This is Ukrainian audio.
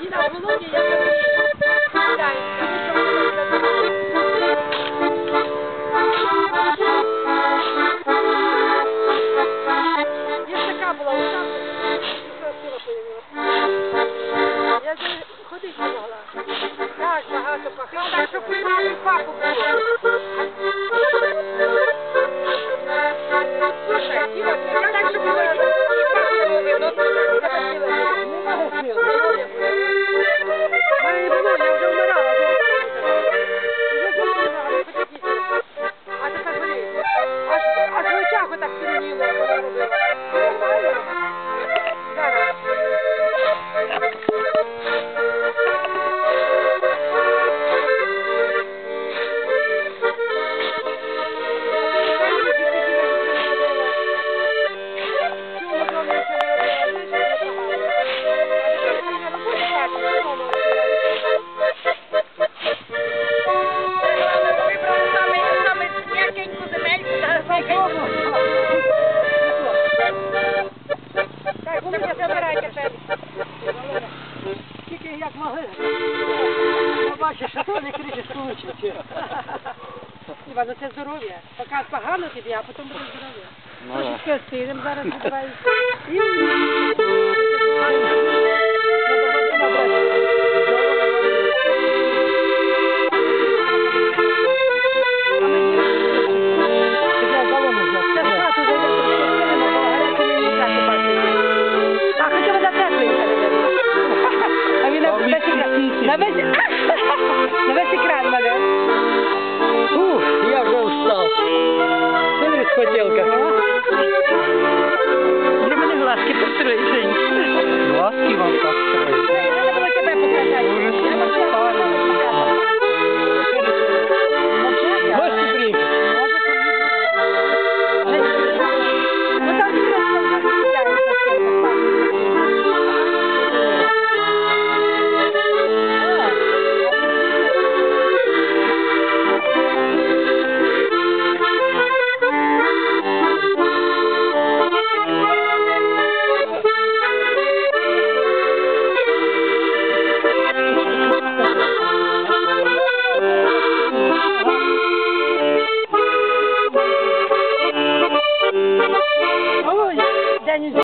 Діда, Володя, я Є така була ота, я вже ходити не могла. Так багато пахала, так що писали папу було. тільки як могли. Я бачу, що то не кричиш, кручить. Іва, ну це здоров'я. Поки погано тобі, а потім буде здоров'я. Ну, Трошечки стилем зараз відбувається.